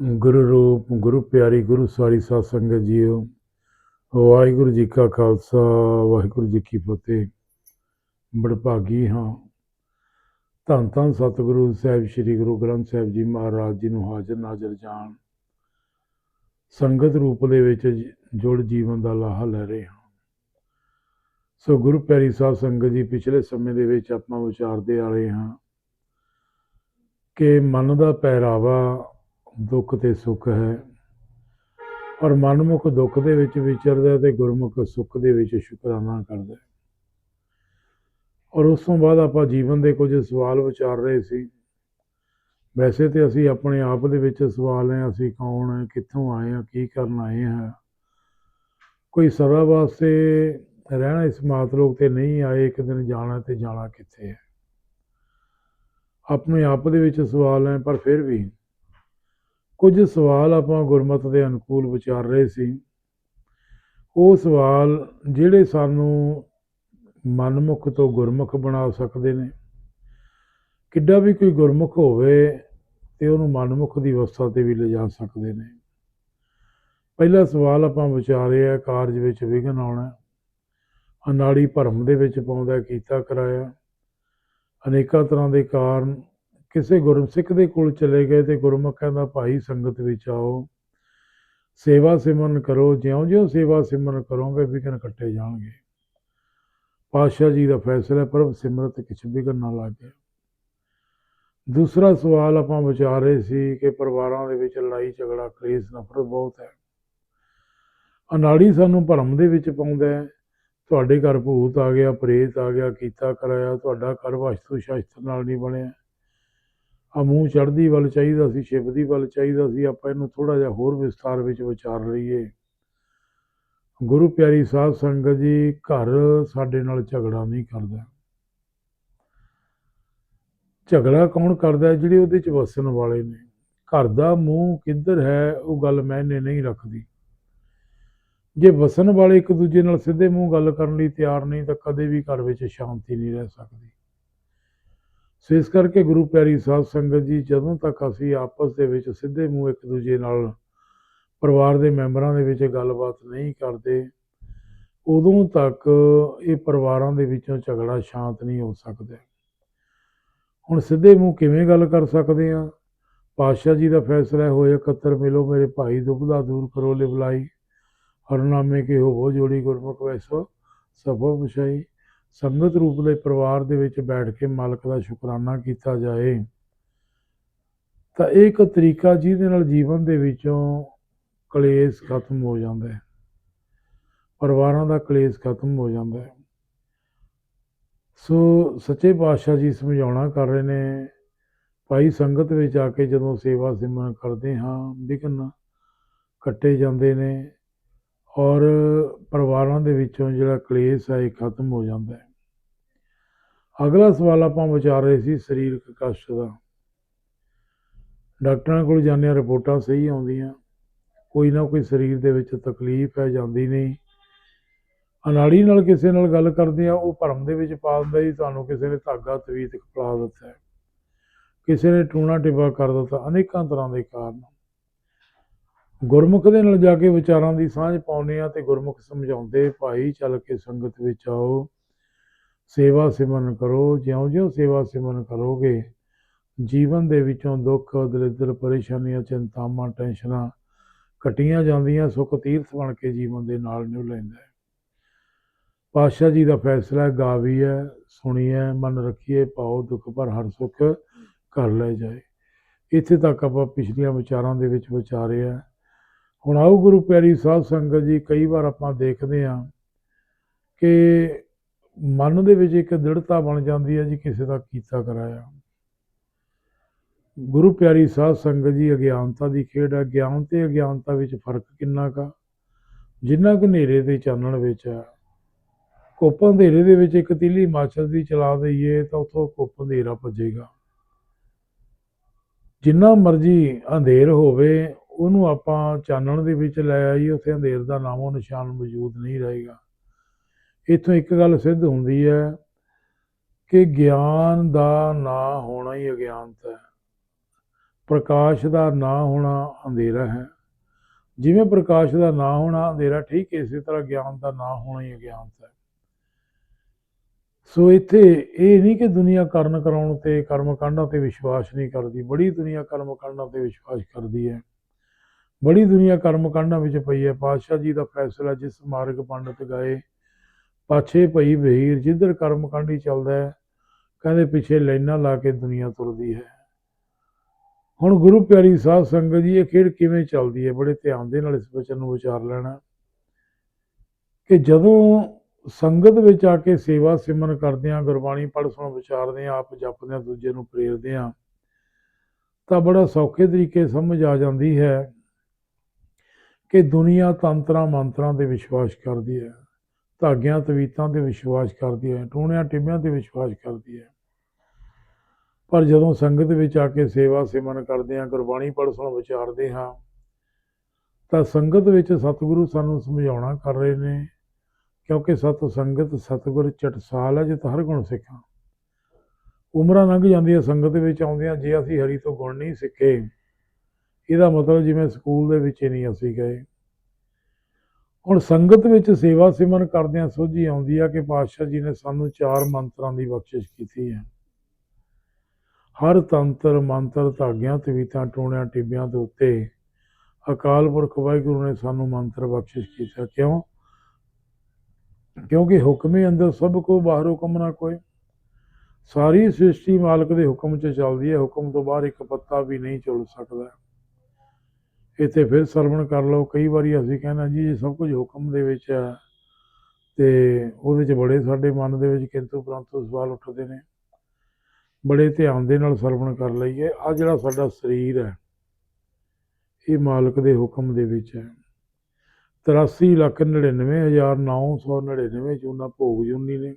ਗੁਰੂ ਰੂਪ, ਗੁਰੂ ਪਿਆਰੀ, ਗੁਰੂ ਸਾਰੀ ਸਾਧ ਸੰਗਤ ਜੀਓ। ਵਾਹਿਗੁਰੂ ਜੀ ਕਾ ਖਾਲਸਾ, ਵਾਹਿਗੁਰੂ ਜੀ ਕੀ ਫਤਿਹ। ਬੜਭਾਗੀ ਹਾਂ। ਧੰਨ ਧੰਨ ਸਤਿਗੁਰੂ ਸਾਹਿਬ, ਸ੍ਰੀ ਗੁਰੂ ਗ੍ਰੰਥ ਸਾਹਿਬ ਜੀ ਮਹਾਰਾਜ ਜੀ ਨੂੰ ਹਾਜ਼ਰ ਨਾਜ਼ਰ ਜਾਣ। ਸੰਗਤ ਰੂਪ ਦੇ ਵਿੱਚ ਜੁੜ ਜੀਵਨ ਦਾ ਲਾਹਾ ਲੈ ਰਹੇ ਹਾਂ। ਸੋ ਗੁਰੂ ਪਿਆਰੀ ਸਾਧ ਸੰਗਤ ਜੀ, ਪਿਛਲੇ ਸਮੇਂ ਦੇ ਵਿੱਚ ਆਪਾਂ ਵਿਚਾਰਦੇ ਆ ਰਹੇ ਹਾਂ ਕਿ ਮਨ ਦਾ ਪਹਿਰਾਵਾ ਦੁੱਖ ਤੇ ਸੁੱਖ ਹੈ। ਔਰ ਮਨਮੁਖ ਦੁੱਖ ਦੇ ਵਿੱਚ ਵਿਚਰਦਾ ਹੈ ਤੇ ਗੁਰਮੁਖ ਸੁੱਖ ਦੇ ਵਿੱਚ ਸ਼ੁਕਰਾਨਾ ਕਰਦਾ ਔਰ ਉਸ ਤੋਂ ਬਾਅਦ ਆਪਾਂ ਜੀਵਨ ਦੇ ਕੁਝ ਸਵਾਲ ਵਿਚਾਰ ਰਹੇ ਸੀ। ਵੈਸੇ ਤੇ ਅਸੀਂ ਆਪਣੇ ਆਪ ਦੇ ਵਿੱਚ ਸਵਾਲ ਹੈ, ਅਸੀਂ ਕੌਣ ਹੈ, ਕਿੱਥੋਂ ਆਏ ਹਾਂ, ਕੀ ਕਰਨ ਆਏ ਹਾਂ। ਕੋਈ ਸਦਾ ਵਾਸਤੇ ਰਹਿਣਾ ਇਸ ਮਾਤਲੋਕ ਤੇ ਨਹੀਂ ਆਏ, ਇੱਕ ਦਿਨ ਜਾਣਾ ਤੇ ਜਾਣਾ ਕਿੱਥੇ ਹੈ। ਆਪਣੇ ਆਪ ਦੇ ਵਿੱਚ ਸਵਾਲ ਹੈ, ਪਰ ਫਿਰ ਵੀ ਕੁਝ ਸਵਾਲ ਆਪਾਂ ਗੁਰਮਤ ਦੇ ਅਨੁਕੂਲ ਵਿਚਾਰ ਰਹੇ ਸੀ। ਉਹ ਸਵਾਲ ਜਿਹੜੇ ਸਾਨੂੰ ਮਨਮੁਖ ਤੋਂ ਗੁਰਮੁਖ ਬਣਾ ਸਕਦੇ ਨੇ। ਕਿੱਡਾ ਵੀ ਕੋਈ ਗੁਰਮੁਖ ਹੋਵੇ ਤੇ ਉਹਨੂੰ ਮਨਮੁਖ ਦੀ ਅਵਸਥਾ ਤੇ ਵੀ ਲਿਜਾ ਸਕਦੇ ਨੇ। ਪਹਿਲਾ ਸਵਾਲ ਆਪਾਂ ਵਿਚਾਰਿਆ ਕਾਰਜ ਵਿੱਚ ਵਿਘਨ ਆਉਣਾ। ਅਨਾੜੀ ਭਰਮ ਦੇ ਵਿੱਚ ਪਾਉਂਦਾ, ਕੀਤਾ ਕਰਾਇਆ। ਅਨੇਕਾਂ ਤਰ੍ਹਾਂ ਦੇ ਕਾਰਨ ਕਿਸੇ ਗੁਰਮਸਿੱਖ ਦੇ ਕੋਲ ਚਲੇ ਗਏ ਤੇ ਗੁਰਮੁਖ ਕਹਿੰਦਾ ਭਾਈ ਸੰਗਤ ਵਿੱਚ ਆਓ। ਸੇਵਾ ਸਿਮਰਨ ਕਰੋ ਜਿਉਂ-ਜਿਉਂ ਸੇਵਾ ਸਿਮਰਨ ਕਰੋਗੇ ਵਿਘਨ ਕੱਟੇ ਜਾਣਗੇ। ਪਾਤਸ਼ਾਹ ਜੀ ਦਾ ਫੈਸਲਾ ਹੈ, ਪ੍ਰਭ ਸਿਮਰਤ ਕਿਛ ਵਿਘਨ ਨਾ ਲਾਗੇ। ਦੂਸਰਾ ਸਵਾਲ ਆਪਾਂ ਵਿਚਾਰ ਰਹੇ ਸੀ ਕਿ ਪਰਿਵਾਰਾਂ ਦੇ ਵਿੱਚ ਲੜਾਈ ਝਗੜਾ ਕਲੇਸ਼ ਨਫ਼ਰਤ ਬਹੁਤ ਹੈ। ਅਨਾੜੀ ਸਾਨੂੰ ਭਰਮ ਦੇ ਵਿੱਚ ਪਾਉਂਦਾ ਹੈ। ਤੁਹਾਡੇ ਘਰ ਭੂਤ ਆ ਗਿਆ ਪ੍ਰੇਤ ਆ ਗਿਆ ਕੀਤਾ ਕਰਾਇਆ ਤੁਹਾਡਾ ਘਰ ਵਸਤੂ ਸ਼ਾਸਤਰ ਨਾਲ ਨਹੀਂ ਬਣਿਆ। ਆ ਮੂੰਹ ਚੜ੍ਹਦੀ ਵੱਲ ਚਾਹੀਦਾ ਸੀ ਸ਼ਿਵ ਦੀ ਵੱਲ ਚਾਹੀਦਾ ਸੀ, ਆਪਾਂ ਇਹਨੂੰ ਥੋੜਾ ਜਿਹਾ ਹੋਰ ਵਿਸਥਾਰ ਵਿੱਚ ਵਿਚਾਰ ਲਈਏ। ਗੁਰੂ ਪਿਆਰੀ ਸਾਧ ਸੰਗਤ ਜੀ, ਘਰ ਸਾਡੇ ਨਾਲ ਝਗੜਾ ਨਹੀਂ ਕਰਦਾ। ਝਗੜਾ ਕੌਣ ਕਰਦਾ ਜਿਹੜੇ ਉਹਦੇ ਚ ਵਸਣ ਵਾਲੇ ਨੇ। ਘਰ ਦਾ ਮੂੰਹ ਕਿੱਧਰ ਹੈ, ਉਹ ਗੱਲ ਮੈਨੇ ਨਹੀਂ ਰੱਖਦੀ। ਜੇ ਵਸਣ ਵਾਲੇ ਇੱਕ ਦੂਜੇ ਨਾਲ ਸਿੱਧੇ ਮੂੰਹ ਗੱਲ ਕਰਨ ਲਈ ਤਿਆਰ ਨਹੀਂ, ਤਾਂ ਕਦੇ ਵੀ ਘਰ ਵਿੱਚ ਸ਼ਾਂਤੀ ਨਹੀਂ ਰਹਿ ਸਕਦੀ। ਸੋ ਇਸ ਕਰਕੇ ਗੁਰੂ ਪਿਆਰੀ ਸਾਧ ਸੰਗਤ ਜੀ, ਜਦੋਂ ਤੱਕ ਅਸੀਂ ਆਪਸ ਦੇ ਵਿੱਚ ਸਿੱਧੇ ਮੂੰਹ ਇੱਕ ਦੂਜੇ ਨਾਲ ਪਰਿਵਾਰ ਦੇ ਮੈਂਬਰਾਂ ਦੇ ਵਿੱਚ ਗੱਲਬਾਤ ਨਹੀਂ ਕਰਦੇ, ਉਦੋਂ ਤੱਕ ਇਹ ਪਰਿਵਾਰਾਂ ਦੇ ਵਿੱਚੋਂ ਝਗੜਾ ਸ਼ਾਂਤ ਨਹੀਂ ਹੋ ਸਕਦਾ। ਹੁਣ ਸਿੱਧੇ ਮੂੰਹ ਕਿਵੇਂ ਗੱਲ ਕਰ ਸਕਦੇ ਆ ਪਾਤਸ਼ਾਹ ਜੀ ਦਾ ਫੈਸਲਾ ਹੋਇਆ, ਇਕੱਤਰ ਮਿਲੋ ਮੇਰੇ ਭਾਈ ਦੁਬਦਾ ਦੂਰ ਕਰੋ ਲਿਵਲਾਈ ਹਰਨਾਮੇ ਕੇ ਹੋਵੋ ਜੋੜੀ ਗੁਰਮੁਖ ਵੈਸੋ, ਸਭੋ ਵਿਸ਼ਾਈ। ਸੰਗਤ ਰੂਪ ਦੇ ਪਰਿਵਾਰ ਦੇ ਵਿੱਚ ਬੈਠ ਕੇ ਮਾਲਕ ਦਾ ਸ਼ੁਕਰਾਨਾ ਕੀਤਾ ਜਾਏ, ਤਾਂ ਇਹ ਇੱਕ ਤਰੀਕਾ ਜਿਹਦੇ ਨਾਲ ਜੀਵਨ ਦੇ ਵਿੱਚੋਂ ਕਲੇਸ਼ ਖਤਮ ਹੋ ਜਾਂਦਾ ਹੈ। ਪਰਿਵਾਰਾਂ ਦਾ ਕਲੇਸ਼ ਖਤਮ ਹੋ ਜਾਂਦਾ ਹੈ। ਸੋ ਸੱਚੇ ਪਾਤਸ਼ਾਹ ਜੀ ਸਮਝਾਉਣਾ ਕਰ ਰਹੇ ਨੇ, ਭਾਈ ਸੰਗਤ ਵਿੱਚ ਆ ਕੇ ਜਦੋਂ ਸੇਵਾ ਸਿਮਰਨ ਕਰਦੇ ਹਾਂ, ਵਿਘਨ ਕੱਟੇ ਜਾਂਦੇ ਨੇ ਔਰ ਪਰਿਵਾਰਾਂ ਦੇ ਵਿੱਚੋਂ ਜਿਹੜਾ ਕਲੇਸ਼ ਹੈ ਇਹ ਖਤਮ ਹੋ ਜਾਂਦਾ ਹੈ। ਅਗਲਾ ਸਵਾਲ ਆਪਾਂ ਵਿਚਾਰ ਰਹੇ ਸੀ ਸਰੀਰਕ ਕਸ਼ਟ ਦਾ। ਡਾਕਟਰਾਂ ਕੋਲ ਜਾਂਦੇ ਹਾਂ ਰਿਪੋਰਟਾਂ ਸਹੀ ਆਉਂਦੀਆਂ, ਕੋਈ ਨਾ ਕੋਈ ਸਰੀਰ ਦੇ ਵਿੱਚ ਤਕਲੀਫ ਹੈ, ਜਾਂਦੀ ਨਹੀਂ। ਅਨਾੜੀ ਨਾਲ ਕਿਸੇ ਨਾਲ ਗੱਲ ਕਰਦੇ ਆ, ਉਹ ਭਰਮ ਦੇ ਵਿੱਚ ਪਾ ਦਿੰਦਾ ਜੀ ਤੁਹਾਨੂੰ ਕਿਸੇ ਨੇ ਧਾਗਾ, ਤਵੀਤ ਖਪਲਾ ਦਿੱਤਾ ਕਿਸੇ ਨੇ ਟੂਣਾ ਟਿੱਬਾ ਕਰ ਦਿੱਤਾ, ਅਨੇਕਾਂ ਤਰ੍ਹਾਂ ਦੇ ਕਾਰਨ। ਗੁਰਮੁਖ ਦੇ ਨਾਲ ਜਾ ਕੇ ਵਿਚਾਰਾਂ ਦੀ ਸਾਂਝ ਪਾਉਂਦੇ ਆ ਤੇ ਗੁਰਮੁਖ ਸਮਝਾਉਂਦੇ, ਭਾਈ, ਚੱਲ ਕੇ ਸੰਗਤ ਵਿੱਚ ਆਓ। ਸੇਵਾ ਸਿਮਰਨ ਕਰੋ। ਜਿਉਂ-ਜਿਉਂ ਸੇਵਾ ਸਿਮਰਨ ਕਰੋਗੇ, ਜੀਵਨ ਦੇ ਵਿੱਚੋਂ ਦੁੱਖ, ਦਲਿੱਦਰ, ਪਰੇਸ਼ਾਨੀਆਂ, ਚਿੰਤਾਵਾਂ, ਟੈਨਸ਼ਨਾਂ ਕਟੀਆਂ ਜਾਂਦੀਆਂ, ਸੁੱਖ ਤੀਰਥ ਬਣ ਕੇ ਜੀਵਨ ਦੇ ਨਾਲ ਨਿਭ ਲੈਂਦਾ ਹੈ। ਪਾਤਸ਼ਾਹ ਜੀ ਦਾ ਫੈਸਲਾ ਗਾਵੀ ਹੈ ਸੁਣੀ ਹੈ ਮਨ ਰੱਖੀਏ ਪਾਓ ਦੁੱਖ ਪਰ ਹਰ ਸੁੱਖ ਕਰ ਲੈ ਜਾਏ। ਇੱਥੇ ਤੱਕ ਆਪਾਂ ਪਿਛਲੀਆਂ ਵਿਚਾਰਾਂ ਦੇ ਵਿੱਚ ਵਿਚਾਰਿਆ। ਹੁਣ ਆਓ ਗੁਰੂ ਪਿਆਰੀ ਸਾਧ ਸੰਗਤ ਜੀ, ਕਈ ਵਾਰ ਆਪਾਂ ਦੇਖਦੇ ਹਾਂ ਕਿ ਮਨ ਦੇ ਵਿੱਚ ਇੱਕ ਦ੍ਰਿੜਤਾ ਬਣ ਜਾਂਦੀ ਹੈ ਜੀ, ਕਿਸੇ ਦਾ ਕੀਤਾ ਕਰਾਇਆ। ਗੁਰੂ ਪਿਆਰੀ ਸਾਧ ਸੰਗਤ ਜੀ, ਅਗਿਆਨਤਾ ਦੀ ਖੇਡ ਹੈ। ਗਿਆਨ ਤੇ ਅਗਿਆਨਤਾ ਵਿੱਚ ਫ਼ਰਕ ਕਿੰਨਾ ਕਾ ਜਿੰਨਾ ਕੁ ਹਨੇਰੇ ਦੇ ਚਾਨਣ ਵਿੱਚ ਹੈ ਕੁੱਪ ਅੰਧੇਰੇ ਦੇ ਵਿੱਚ ਇੱਕ ਤੀਲੀ ਮਾਚਸ ਦੀ ਚਲਾ ਦਈਏ ਤਾਂ ਉੱਥੋਂ ਕੁੱਪ ਅੰਧੇਰਾ ਭੱਜੇਗਾ। ਜਿੰਨਾ ਮਰਜ਼ੀ ਅੰਧੇਰ ਹੋਵੇ ਉਹਨੂੰ ਆਪਾਂ ਚਾਨਣ ਦੇ ਵਿੱਚ ਲੈ ਆਈਏ, ਉੱਥੇ ਅੰਧੇਰ ਦਾ ਨਾਮੋ ਨਿਸ਼ਾਨ ਮੌਜੂਦ ਨਹੀਂ ਰਹੇਗਾ। ਇੱਥੋਂ ਇੱਕ ਗੱਲ ਸਿੱਧ ਹੁੰਦੀ ਹੈ ਕਿ ਗਿਆਨ ਦਾ ਨਾ ਹੋਣਾ ਹੀ ਅਗਿਆਨਤਾ ਹੈ। ਪ੍ਰਕਾਸ਼ ਦਾ ਨਾ ਹੋਣਾ ਅੰਧੇਰਾ ਹੈ। ਜਿਵੇਂ ਪ੍ਰਕਾਸ਼ ਦਾ ਨਾ ਹੋਣਾ ਅੰਧੇਰਾ, ਠੀਕ ਇਸੇ ਤਰ੍ਹਾਂ ਗਿਆਨ ਦਾ ਨਾ ਹੋਣਾ ਹੀ ਅਗਿਆਨਤਾ ਹੈ। ਸੋ ਇੱਥੇ ਇਹ ਨਹੀਂ ਕਿ ਦੁਨੀਆ ਕਰਨ ਕਰਾਉਣ ਤੇ ਕਰਮ ਕਾਂਡਾਂ ਤੇ ਵਿਸ਼ਵਾਸ ਨਹੀਂ ਕਰਦੀ, ਬੜੀ ਦੁਨੀਆ ਕਰਮ ਕਾਂਡਾਂ ਤੇ ਵਿਸ਼ਵਾਸ ਕਰਦੀ ਹੈ। ਬੜੀ ਦੁਨੀਆ ਕਰਮ ਕਾਂਡਾਂ ਵਿੱਚ ਪਈ ਹੈ। ਪਾਤਸ਼ਾਹ ਜੀ ਦਾ ਫੈਸਲਾ ਜਿਸ ਮਾਰਗ ਪੰਡਤ ਗਏ, ਪਾਛੇ ਭਈ ਬਹੀਰ, ਜਿੱਧਰ ਕਰਮ ਕਾਂਡੀ ਚੱਲਦਾ ਹੈ, ਕਹਿੰਦੇ ਪਿੱਛੇ ਲਾਈਨਾਂ ਲਾ ਕੇ ਦੁਨੀਆ ਤੁਰਦੀ ਹੈ। ਹੁਣ ਗੁਰੂ ਪਿਆਰੀ ਸਾਧ ਸੰਗਤ ਜੀ, ਇਹ ਖੇਡ ਕਿਵੇਂ ਚੱਲਦੀ ਹੈ? ਬੜੇ ਧਿਆਨ ਦੇ ਨਾਲ ਇਸ ਵਚਨ ਨੂੰ ਵਿਚਾਰ ਲੈਣਾ ਕਿ ਜਦੋਂ ਸੰਗਤ ਵਿੱਚ ਆ ਕੇ ਸੇਵਾ ਸਿਮਰਨ ਕਰਦੇ ਆ ਗੁਰਬਾਣੀ ਪੜ੍ਹ ਸੁਣ ਵਿਚਾਰਦੇ ਆ ਆਪ ਜਪਦੇ ਆ ਦੂਜੇ ਨੂੰ ਪ੍ਰੇਰਦੇ ਆ ਤਾਂ ਬੜਾ ਸੌਖੇ ਤਰੀਕੇ ਸਮਝ ਆ ਜਾਂਦੀ ਹੈ ਕਿ ਦੁਨੀਆ ਤੰਤਰਾਂ ਮੰਤਰਾਂ ਤੇ ਵਿਸ਼ਵਾਸ ਕਰਦੀ ਹੈ, ਧਾਗਿਆਂ, ਤਵੀਤਾਂ ਤੇ ਵਿਸ਼ਵਾਸ ਕਰਦੀ ਹੈ, ਟੂਣਿਆਂ, ਟਿੱਬਿਆਂ ਤੇ ਵਿਸ਼ਵਾਸ ਕਰਦੀ ਹੈ। ਪਰ ਜਦੋਂ ਸੰਗਤ ਵਿੱਚ ਆ ਕੇ ਸੇਵਾ ਸਿਮਰਨ ਕਰਦੇ ਹਾਂ, ਗੁਰਬਾਣੀ ਪੜ੍ਹ ਸੁਣ ਵਿਚਾਰਦੇ ਹਾਂ, ਤਾਂ ਸੰਗਤ ਵਿੱਚ ਸਤਿਗੁਰੂ ਸਾਨੂੰ ਸਮਝਾਉਣਾ ਕਰ ਰਹੇ ਨੇ, ਕਿਉਂਕਿ ਸਤ ਸੰਗਤ, ਸਤਿਗੁਰ ਚਟਸਾਲ ਹੈ, ਜਿਤ ਹਰ ਗੁਣ ਸਿੱਖਾਂ। ਉਮਰਾਂ ਲੰਘ ਜਾਂਦੀਆਂ, ਸੰਗਤ ਵਿੱਚ ਆਉਂਦਿਆਂ ਜੇ ਅਸੀਂ ਹਰੀ ਤੋਂ ਗੁਣ ਨਹੀਂ ਸਿੱਖੇ ਇਹਦਾ ਮਤਲਬ ਜਿਵੇਂ ਸਕੂਲ ਦੇ ਵਿੱਚ ਹੀ ਨਹੀਂ ਅਸੀਂ ਗਏ। ਹੁਣ ਸੰਗਤ ਵਿੱਚ ਸੇਵਾ ਸਿਮਰਨ ਕਰਦਿਆਂ ਸੋਝੀ ਆਉਂਦੀ ਆ ਕਿ ਪਾਤਸ਼ਾਹ ਜੀ ਨੇ ਸਾਨੂੰ ਚਾਰ ਮੰਤਰਾਂ ਦੀ ਬਖਸ਼ਿਸ਼ ਕੀਤੀ ਹੈ। ਹਰ ਤੰਤਰ ਮੰਤਰ ਧਾਗਿਆਂ, ਤਵੀਤਾਂ, ਟੋਣਿਆਂ, ਟਿੱਬਿਆਂ ਦੇ ਉੱਤੇ ਅਕਾਲ ਪੁਰਖ ਵਾਹਿਗੁਰੂ ਨੇ ਸਾਨੂੰ ਮੰਤਰ ਬਖਸ਼ਿਸ਼ ਕੀਤਾ। ਕਿਉਂ? ਕਿਉਂਕਿ ਹੁਕਮੇ ਅੰਦਰ ਸਭ ਕੋ ਬਾਹਰ ਹੁਕਮ ਨਾ ਕੋਈ ਸਾਰੀ ਸ੍ਰਿਸ਼ਟੀ ਮਾਲਕ ਦੇ ਹੁਕਮ 'ਚ ਚੱਲਦੀ ਹੈ। ਹੁਕਮ ਤੋਂ ਬਾਹਰ ਇੱਕ ਪੱਤਾ ਵੀ ਨਹੀਂ ਚੱਲ ਸਕਦਾ। ਇੱਥੇ ਫਿਰ ਸਰਵਣ ਕਰ ਲਓ। ਕਈ ਵਾਰੀ ਅਸੀਂ ਕਹਿੰਦਾ ਜੀ, ਇਹ ਸਭ ਕੁਝ ਹੁਕਮ ਦੇ ਵਿੱਚ ਹੈ ਤੇ ਉਹਦੇ 'ਚ ਬੜੇ ਸਾਡੇ ਮਨ ਦੇ ਵਿੱਚ ਕਿੰਤੂ ਪਰੰਤੂ ਸਵਾਲ ਉੱਠਦੇ ਨੇ। ਬੜੇ ਧਿਆਨ ਦੇ ਨਾਲ ਸਰਵਣ ਕਰ ਲਈਏ। ਆ ਜਿਹੜਾ ਸਾਡਾ ਸਰੀਰ ਹੈ, ਇਹ ਮਾਲਕ ਦੇ ਹੁਕਮ ਦੇ ਵਿੱਚ ਹੈ। 83 ਲੱਖ 99999 ਚੂਨਾ ਭੋਗ ਜੁਨੀ ਨੇ।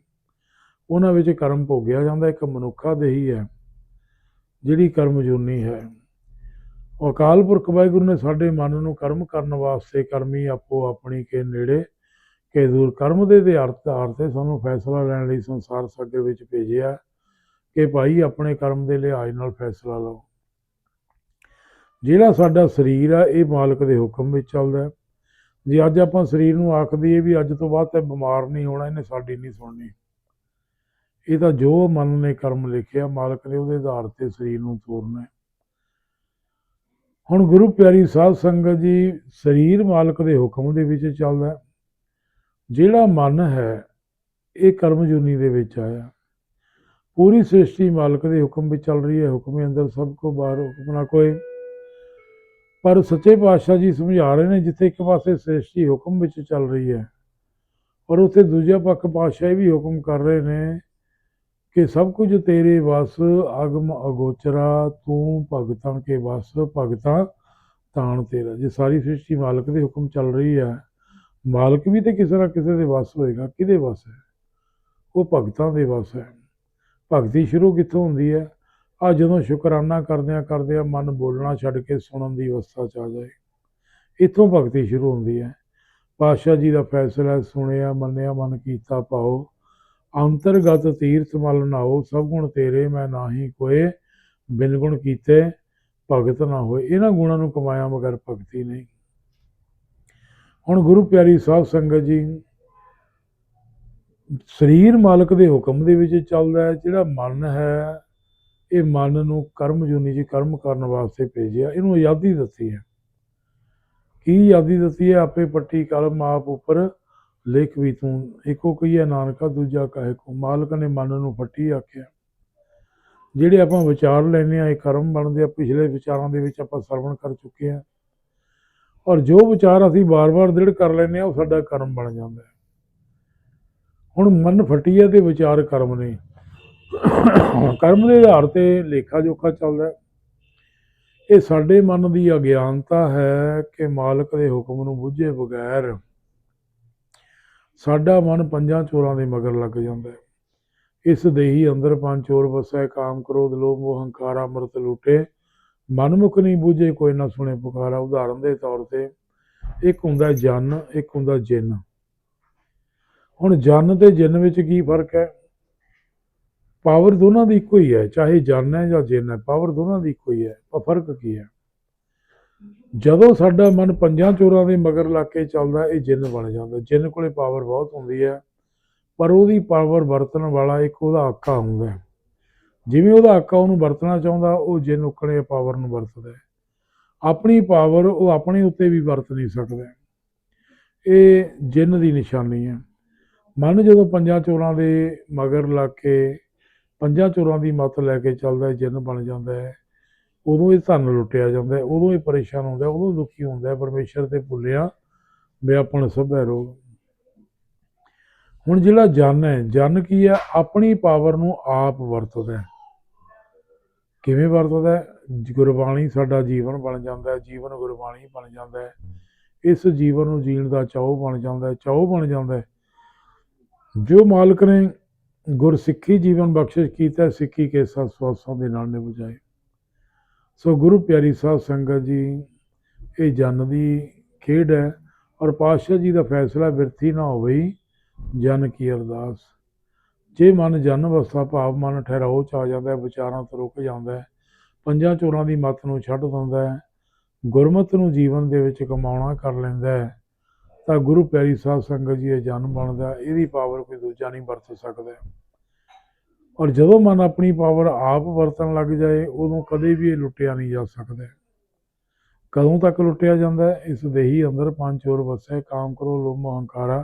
ਉਹਨਾਂ ਵਿੱਚ ਕਰਮ ਭੋਗਿਆ ਜਾਂਦਾ। ਇੱਕ ਮਨੁੱਖਾ ਦੇਹੀ ਹੈ, ਜਿਹੜੀ ਕਰਮ ਜੁਨੀ ਹੈ। ਅਕਾਲ ਪੁਰਖ ਵਾਹਿਗੁਰੂ ਨੇ ਸਾਡੇ ਮਨ ਨੂੰ ਕਰਮ ਕਰਨ ਵਾਸਤੇ ਕਰਮੀ ਆਪੋ ਆਪਣੀ ਕੇ ਨੇੜੇ ਕੇ ਦੂਰ ਕਰਮ ਦੇ ਆਧਾਰ ਆਧਾਰ ਤੇ ਸਾਨੂੰ ਫੈਸਲਾ ਲੈਣ ਲਈ ਸੰਸਾਰ ਸਾਗਰ ਵਿੱਚ ਭੇਜਿਆ ਕਿ ਭਾਈ ਆਪਣੇ ਕਰਮ ਦੇ ਲਿਹਾਜ਼ ਨਾਲ ਫੈਸਲਾ ਲਓ। ਜਿਹੜਾ ਸਾਡਾ ਸਰੀਰ ਆ, ਇਹ ਮਾਲਕ ਦੇ ਹੁਕਮ ਵਿੱਚ ਚੱਲਦਾ ਜੇ ਅੱਜ ਆਪਾਂ ਸਰੀਰ ਨੂੰ ਆਖ ਦਈਏ ਵੀ ਅੱਜ ਤੋਂ ਬਾਅਦ ਤੇ ਬਿਮਾਰ ਨਹੀਂ ਹੋਣਾ, ਇਹਨੇ ਸਾਡੀ ਨਹੀਂ ਸੁਣਨੀ। ਇਹ ਤਾਂ ਜੋ ਮਨ ਨੇ ਕਰਮ ਲਿਖਿਆ, ਮਾਲਕ ਨੇ ਉਹਦੇ ਆਧਾਰ ਤੇ ਸਰੀਰ ਨੂੰ ਤੋਰਨਾ ਹੁਣ ਗੁਰੂ ਪਿਆਰੀ ਸਾਧ ਸੰਗਤ ਜੀ, ਸਰੀਰ ਮਾਲਕ ਦੇ ਹੁਕਮ ਦੇ ਵਿੱਚ ਚੱਲਦਾ ਜਿਹੜਾ ਮਨ ਹੈ, ਇਹ ਕਰਮ ਜੁਨੀ ਦੇ ਵਿੱਚ ਆਇਆ। ਪੂਰੀ ਸ੍ਰਿਸ਼ਟੀ ਮਾਲਕ ਦੇ ਹੁਕਮ ਵਿੱਚ ਚੱਲ ਰਹੀ ਹੈ। ਹੁਕਮੇ ਅੰਦਰ ਸਭ ਕੋ ਬਾਹਰ ਹੁਕਮ ਨਾ ਕੋਈ। ਪਰ ਸੱਚੇ ਪਾਤਸ਼ਾਹ ਜੀ ਸਮਝਾ ਰਹੇ ਨੇ, ਜਿੱਥੇ ਇੱਕ ਪਾਸੇ ਸ੍ਰਿਸ਼ਟੀ ਹੁਕਮ ਵਿੱਚ ਚੱਲ ਰਹੀ ਹੈ, ਔਰ ਉੱਥੇ ਦੂਜਾ ਪੱਖ ਪਾਤਸ਼ਾਹ ਵੀ ਹੁਕਮ ਕਰ ਰਹੇ ਨੇ ਕਿ ਸਭ ਕੁਝ ਤੇਰੇ ਵਸ, ਅਗਮ ਅਗੋਚਰਾ, ਤੂੰ ਭਗਤਾਂ ਕੇ ਵਸ, ਭਗਤਾਂ ਤਾਣ ਤੇਰਾ। ਜੇ ਸਾਰੀ ਸ੍ਰਿਸ਼ਟੀ ਮਾਲਕ ਦੇ ਹੁਕਮ ਚੱਲ ਰਹੀ ਹੈ, ਮਾਲਕ ਵੀ ਤੇ ਕਿਸੇ ਨਾ ਕਿਸੇ ਦੇ ਵਸ ਹੋਏਗਾ। ਕਿਹਦੇ ਵਸ ਹੈ? ਉਹ ਭਗਤਾਂ ਦੇ ਵਸ ਹੈ। ਭਗਤੀ ਸ਼ੁਰੂ ਕਿੱਥੋਂ ਹੁੰਦੀ ਹੈ? ਆ ਜਦੋਂ ਸ਼ੁਕਰਾਨਾ ਕਰਦਿਆਂ ਕਰਦਿਆਂ ਮਨ ਬੋਲਣਾ ਛੱਡ ਕੇ ਸੁਣਨ ਦੀ ਅਵਸਥਾ ਚ ਆ ਜਾਏ। ਇੱਥੋਂ ਭਗਤੀ ਸ਼ੁਰੂ ਹੁੰਦੀ ਹੈ। ਪਾਤਸ਼ਾਹ ਜੀ ਦਾ ਫੈਸਲਾ ਸੁਣਿਆ, ਮੰਨਿਆ, ਮਨ ਕੀਤਾ, ਪਾਓ। ਅੰਤਰਗਤ ਤੀਰਥ ਮਲ ਨਾਓ ਸਭ ਗੁਣ ਤੇਰੇ ਮੈਂ ਨਾਹੀ ਕੋਏ ਬਿਨ ਗੁਣ ਕੀਤੇ ਭਗਤ ਨਾ ਹੋਏ। ਇਹਨਾਂ ਗੁਣਾਂ ਨੂੰ ਕਮਾਇਆ ਮਗਰ ਭਗਤੀ ਨਹੀਂ। ਹੁਣ ਗੁਰੂ ਪਿਆਰੀ ਸਾਧ ਸੰਗਤ ਜੀ, ਸਰੀਰ ਮਾਲਕ ਦੇ ਹੁਕਮ ਦੇ ਵਿੱਚ ਚੱਲਦਾ ਹੈ। ਜਿਹੜਾ ਮਨ ਹੈ, ਇਹ ਮਨ ਨੂੰ ਕਰਮ ਜੂਨੀ ਜੀ ਕਰਮ ਕਰਨ ਵਾਸਤੇ ਭੇਜਿਆ। ਇਹਨੂੰ ਆਜ਼ਾਦੀ ਦਿੱਤੀ ਹੈ। ਕੀ ਆਜ਼ਾਦੀ ਦਿੱਤੀ ਹੈ? ਆਪੇ ਪੱਟੀ ਕਲਮ ਆਪ ਉੱਪਰ ਲੇਖ ਵੀ ਤੂੰ ਇੱਕੋ ਕਹੀਏ ਨਾਨਕਾ ਦੂਜਾ ਕਹੇ ਕੋ? ਮਾਲਕ ਨੇ ਮਨ ਨੂੰ ਫੱਟੀ ਆਖਿਆ। ਜਿਹੜੇ ਆਪਾਂ ਵਿਚਾਰ ਲੈਨੇ ਆ ਇਹ ਕਰਮ ਬਣਦੇ ਆ, ਪਿਛਲੇ ਵਿਚਾਰਾਂ ਦੇ ਵਿੱਚ ਆਪਾਂ ਸਰਵਣ ਕਰ ਚੁੱਕੇ ਆ ਔਰ ਜੋ ਵਿਚਾਰ ਅਸੀਂ ਵਾਰ-ਵਾਰ ਦ੍ਰਿੜ ਕਰ ਲੈਨੇ ਆ ਉਹ ਸਾਡਾ ਕਰਮ ਬਣ ਜਾਂਦਾ ਹੈ। ਹੁਣ ਮਨ ਫਟੀਏ ਤੇ ਵਿਚਾਰ ਕਰਮ ਨੇ। ਕਰਮ ਦੇ ਆਧਾਰ ਤੇ ਲੇਖਾ ਜੋਖਾ ਚੱਲਦਾ ਇਹ ਸਾਡੇ ਮਨ ਦੀ ਅਗਿਆਨਤਾ ਹੈ ਕਿ ਮਾਲਕ ਦੇ ਹੁਕਮ ਨੂੰ ਬੁੱਝੇ ਬਗੈਰ ਸਾਡਾ ਮਨ ਪੰਜਾਂ ਚੋਰਾਂ ਦੇ ਮਗਰ ਲੱਗ ਜਾਂਦਾ ਹੈ। ਇਸ ਦੇਹੀ ਅੰਦਰ ਪੰਜ ਚੋਰ ਵਸੈ ਕਾਮ, ਕ੍ਰੋਧ, ਲੋਭ, ਮੋਹ, ਹੰਕਾਰ, ਅੰਮ੍ਰਿਤ ਲੁਟੇ। ਮਨਮੁਖ ਨਹੀਂ ਬੁਝੇ, ਕੋਈ ਨਾ ਸੁਣੇ ਪੁਕਾਰਾ। ਉਦਾਹਰਨ ਦੇ ਤੌਰ ਤੇ ਇੱਕ ਹੁੰਦਾ ਜਨ, ਇੱਕ ਹੁੰਦਾ ਜਿੰਨ। ਹੁਣ ਜਨ ਤੇ ਜਿੰਨ ਵਿੱਚ ਕੀ ਫ਼ਰਕ ਹੈ? ਪਾਵਰ ਦੋਨਾਂ ਦੀ ਇੱਕੋ ਹੀ ਹੈ, ਚਾਹੇ ਜਨ ਹੈ ਜਾਂ ਜਿੰਨ ਹੈ, ਪਾਵਰ ਦੋਨਾਂ ਦੀ ਇੱਕੋ ਹੀ ਹੈ। ਪਰ ਫ਼ਰਕ ਕੀ ਹੈ? ਜਦੋਂ ਸਾਡਾ ਮਨ ਪੰਜਾਂ ਚੋਰਾਂ ਦੇ ਮਗਰ ਲੱਗ ਕੇ ਚੱਲਦਾ, ਇਹ ਜਿੰਨ ਬਣ ਜਾਂਦਾ। ਜਿੰਨ ਕੋਲੇ ਪਾਵਰ ਬਹੁਤ ਹੁੰਦੀ ਹੈ, ਪਰ ਉਹਦੀ ਪਾਵਰ ਵਰਤਣ ਵਾਲਾ ਇੱਕ ਉਹਦਾ ਆਕਾ ਹੁੰਦਾ ਜਿਵੇਂ ਉਹਦਾ ਆਕਾ ਉਹਨੂੰ ਵਰਤਣਾ ਚਾਹੁੰਦਾ, ਉਹ ਜਿੰਨ ਉਕਣੇ ਪਾਵਰ ਨੂੰ ਵਰਤਦਾ ਹੈ। ਆਪਣੀ ਪਾਵਰ ਉਹ ਆਪਣੇ ਉੱਤੇ ਵੀ ਵਰਤ ਨਹੀਂ ਸਕਦਾ ਇਹ ਜਿੰਨ ਦੀ ਨਿਸ਼ਾਨੀ ਹੈ। ਮਨ ਜਦੋਂ ਪੰਜਾਂ ਚੋਰਾਂ ਦੇ ਮਗਰ ਲੱਗ ਕੇ, ਪੰਜਾਂ ਚੋਰਾਂ ਦੀ ਮੱਤ ਲੈ ਕੇ ਚੱਲਦਾ ਹੈ, ਜਿੰਨ ਬਣ ਜਾਂਦਾ ਹੈ ਉਦੋਂ ਇਹ ਧਨ ਲੁੱਟਿਆ ਜਾਂਦਾ ਉਦੋਂ ਇਹ ਪਰੇਸ਼ਾਨ ਹੁੰਦਾ ਉਦੋਂ ਦੁਖੀ ਹੁੰਦਾ ਹੈ, ਪਰਮੇਸ਼ਰ ਤੇ ਭੁੱਲਿਆ ਵਿਆਪਣ ਸਭੈ ਰੋਗ। ਹੁਣ ਜਿਹੜਾ ਜਨ ਹੈ, ਜਨ ਕੀ ਹੈ? ਆਪਣੀ ਪਾਵਰ ਨੂੰ ਆਪ ਵਰਤਦਾ ਕਿਵੇਂ ਵਰਤਦਾ ਗੁਰਬਾਣੀ ਸਾਡਾ ਜੀਵਨ ਬਣ ਜਾਂਦਾ ਹੈ, ਜੀਵਨ ਗੁਰਬਾਣੀ ਬਣ ਜਾਂਦਾ ਹੈ। ਇਸ ਜੀਵਨ ਨੂੰ ਜੀਣ ਦਾ ਚਾਉ ਬਣ ਜਾਂਦਾ ਹੈ, ਚਾਉ ਬਣ ਜਾਂਦਾ ਹੈ। ਜੋ ਮਾਲਕ ਨੇ ਗੁਰਸਿੱਖੀ ਜੀਵਨ ਬਖਸ਼ਿਸ਼ ਕੀਤਾ ਸਿੱਖੀ ਕੇ ਸਤ ਸਵਾਸਾਂ ਦੇ ਨਾਲ ਨਿਭਾਏ ਸੋ ਗੁਰੂ ਪਿਆਰੀ ਸਾਹਿਬ ਸੰਗਤ ਜੀ, ਇਹ ਜਨ ਦੀ ਖੇਡ ਹੈ ਔਰ ਪਾਤਸ਼ਾਹ ਜੀ ਦਾ ਫੈਸਲਾ ਵਿਰਥੀ ਨਾ ਹੋਵੇ ਜਨ ਕੀ ਅਰਦਾਸ। ਜੇ ਮਨ ਜਨ ਅਵਸਥਾ ਭਾਵ ਮਨ ਠਹਿਰਾਓ ਚ ਆ ਜਾਂਦਾ ਹੈ, ਵਿਚਾਰਾਂ ਤੋਂ ਰੁਕ ਜਾਂਦਾ ਹੈ, ਪੰਜਾਂ ਚੋਰਾਂ ਦੀ ਮੱਤ ਨੂੰ ਛੱਡ ਦਿੰਦਾ ਹੈ, ਗੁਰਮਤ ਨੂੰ ਜੀਵਨ ਦੇ ਵਿੱਚ ਕਮਾਉਣਾ ਕਰ ਲੈਂਦਾ ਹੈ, ਤਾਂ ਗੁਰੂ ਪਿਆਰੀ ਸਾਹਿਬ ਸੰਗਤ ਜੀ ਇਹ ਜਨ ਬਣਦਾ ਇਹਦੀ ਪਾਵਰ ਕੋਈ ਦੂਜਾ ਨਹੀਂ ਵਰਤ ਸਕਦਾ। ਔਰ ਜਦੋਂ ਮਨ ਆਪਣੀ ਪਾਵਰ ਆਪ ਵਰਤਣ ਲੱਗ ਜਾਏ, ਉਦੋਂ ਕਦੇ ਵੀ ਇਹ ਲੁੱਟਿਆ ਨਹੀਂ ਜਾ ਸਕਦਾ ਕਦੋਂ ਤੱਕ ਲੁੱਟਿਆ ਜਾਂਦਾ ਹੈ? ਇਸ ਦੇਹੀ ਅੰਦਰ ਪੰਜ ਚੋਰ ਵਸੈ, ਕਾਮ ਕਰੋ, ਲੋਭ ਹੰਕਾਰਾ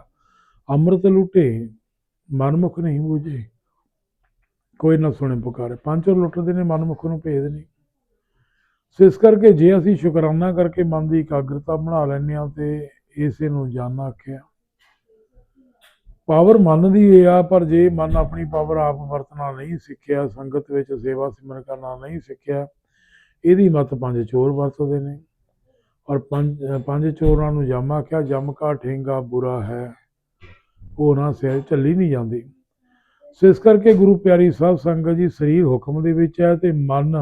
ਅੰਮ੍ਰਿਤ ਲੁੱਟੇ, ਮਨਮੁਖ ਨਹੀਂ ਬੂਝੇ। ਕੋਈ ਨਾ ਸੁਣੇ ਪੁਕਾਰੇ। ਪੰਜ ਚੋਰ ਲੁੱਟਦੇ ਨੇ, ਮਨਮੁਖ ਨੂੰ ਭੇਦ ਨਹੀਂ। ਸੋ ਇਸ ਕਰਕੇ ਜੇ ਅਸੀਂ ਸ਼ੁਕਰਾਨਾ ਕਰਕੇ ਮਨ ਦੀ ਇਕਾਗਰਤਾ ਬਣਾ ਲੈਂਦੇ ਹਾਂ ਤੇ ਇਸੇ ਨੂੰ ਜਾਨਾ ਆਖਿਆ। ਪਾਵਰ ਮਨ ਦੀ ਇਹ ਆ, ਪਰ ਜੇ ਮਨ ਆਪਣੀ ਪਾਵਰ ਆਪ ਵਰਤਣਾ ਨਹੀਂ ਸਿੱਖਿਆ, ਸੰਗਤ ਵਿੱਚ ਸੇਵਾ ਸਿਮਰਨ ਕਰਨਾ ਨਹੀਂ ਸਿੱਖਿਆ, ਇਹਦੀ ਮਤ ਪੰਜ ਚੋਰ ਵਰਤਦੇ ਨੇ। ਔਰ ਪੰਜ ਪੰਜ ਚੋਰਾਂ ਨੂੰ ਜਮ ਆਖਿਆ, ਜਮ ਕਾ ਠੇਂਗਾ ਬੁਰਾ ਹੈ, ਉਹ ਨਾ ਸਿਰ ਝੱਲੀ ਨਹੀਂ ਜਾਂਦੀ। ਸੋ ਇਸ ਕਰਕੇ ਗੁਰੂ ਪਿਆਰੀ ਸਾਹਿਬ ਸੰਗਤ ਜੀ, ਸਰੀਰ ਹੁਕਮ ਦੇ ਵਿੱਚ ਹੈ ਤੇ ਮਨ